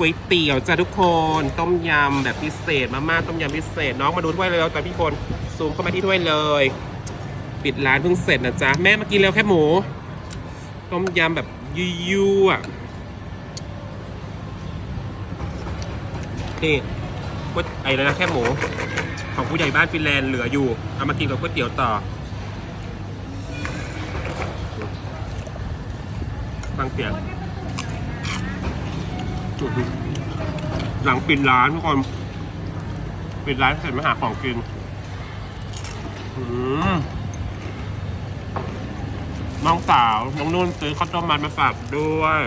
ก๋วยเตี๋ยวจ้ะทุกคน ต้มยำแบบพิเศษมาม่าต้มยำพิเศษน้องมาดูถ้วยเลยแล้วจ้ะพี่คนซูมเข้ามาที่ถ้วยเลย ปิดร้านเพิ่งเสร็จนะจ๊ะแม่มากินแล้วแค่หมู ต้มยำแบบยั่วๆอะนี่ก๋วยไอ้นะแค่หมู ของผู้ใหญ่บ้านฟินแลนด์เหลืออยู่เอามากินกับก๋วยเตี๋ยวต่อฟังเสียง หือหลังปิดร้านทุกคนปิดร้านเสร็จมาหาของกินน้องสาว น้องนุ่นซื้อข้าวต้มมัดมาฝากด้วย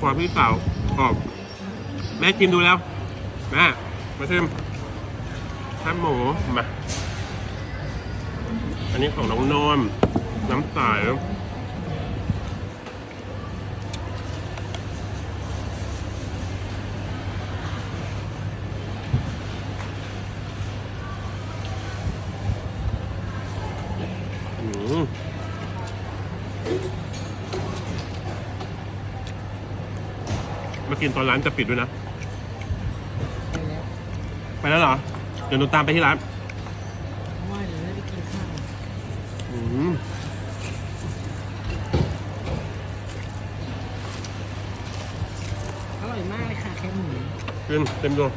กว่าพี่สาวบอกแม่ชิมดูแล้ว แม่ มาชิมแค่หมูมา อันนี้ของน้องนนท์น้ำใส มากินตอนร้านจะปิดด้วยนะ ไปแล้วเหรอ เดี๋ยวหนูตามไปที่ร้านว่าเดี๋ยวจะไปกินข้าวอืมอร่อยมากเลยค่ะแค่หมูกินเต็มตัว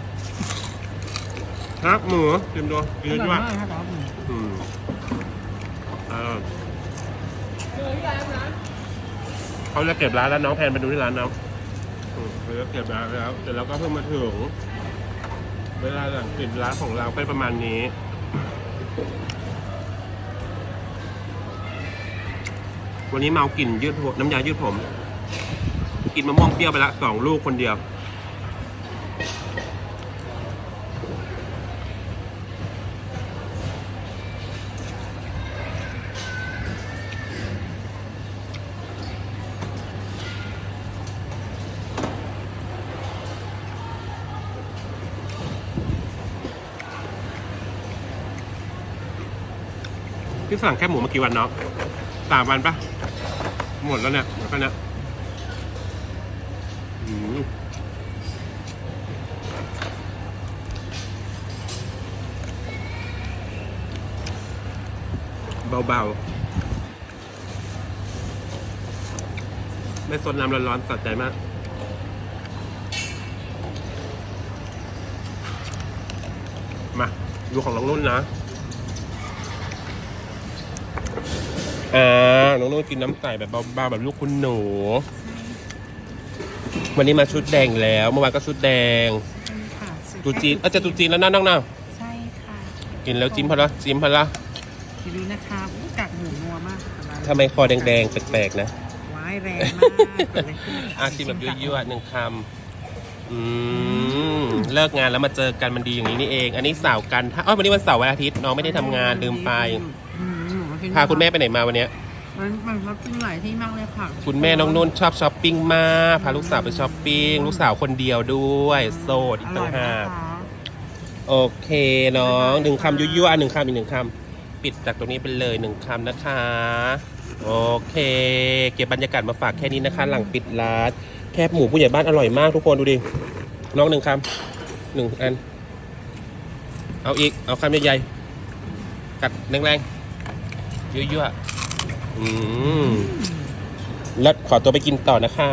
ครับหมูเต็มตัวกินอด้ร่อวยยมากครับหมูอืมอ่าเขาจะเก็บร้านแล้วน้องแพนไปดูที่ร้านน้องอืม เราจะเก็บร้านแล้วแต่เราก็เพิ่งมาถึง เวลาหลังปิดร้านของเราไปประมาณนี้ วันนี้เมากลิ่นยืดผมน้ำยายืดผม กินมะม่วงเปรี้ยวไปละสองลูกคนเดียว พี่สั่งแค่หมูมากี่วันเนาะสามวันปะหมดแล้วเนี่ยหมดแล้วเนี่ยเบาๆ ไม่สดน้ำร้อนๆสะใจมากมาดูของน้องนุ่นนะ อ่าน้องนุ่นกินน้ำใสแบบเบาๆแบบลูกคุณหนู วันนี้มาชุดแดงอีกแล้ว เมื่อวานก็ชุดแดงใช่ค่ะสุดตูจีนเออจะตูจีนแล้วนะน้องน้าใช่ค่ะกินแล้วจิ้มพอละจิ้มพอละทีนี้นะคะอู้กากหมูนัวมากค่ะทำไมคอแดงๆแปลกๆนะ ว้ายแรงมากเกิดอะไรขึ้นอาชิมแบบยั่วๆหนึ่งคำอืมเลิกงานแล้วมาเจอกันมันดีอย่างนี้นี่เอง อันนี้สาวกันถ้าอ๋อวันนี้วันเสาร์วันอาทิตย์น้องไม่ได้ทำงานลืมไป อื มนกินพาคุณแม่ไปไหนมาวันเนี้ยมันมันมันกินหลายที่มากเลยค่ะคุณแม่น้องนุ่นชอบช้อปปิ้งมากพาลูกสาวไปช้อปปิ้งลูกสาวคนเดียวด้วยโสดอีอกต่าร่องยหามากกค่ะโอเคน้องหนึ่งคำยั่วๆหนึ่งคำอีกหนึ่งคำปิดจากตรงนี้ไปเลยหนึ่งคำนะคะ โอเค เก็บบรรยากาศมาฝากแค่นี้นะคะ หลังปิดร้านแคบหมูผู้ใหญ่บ้านอร่อยมากทุกคนดูดิน้องหนึ่งคำหนึ่งอัน เอาอีกเอาคำใหญ่ๆกัดแรงๆ ยั่วๆอืมแล้วขอตัวไปกินต่อนะคะ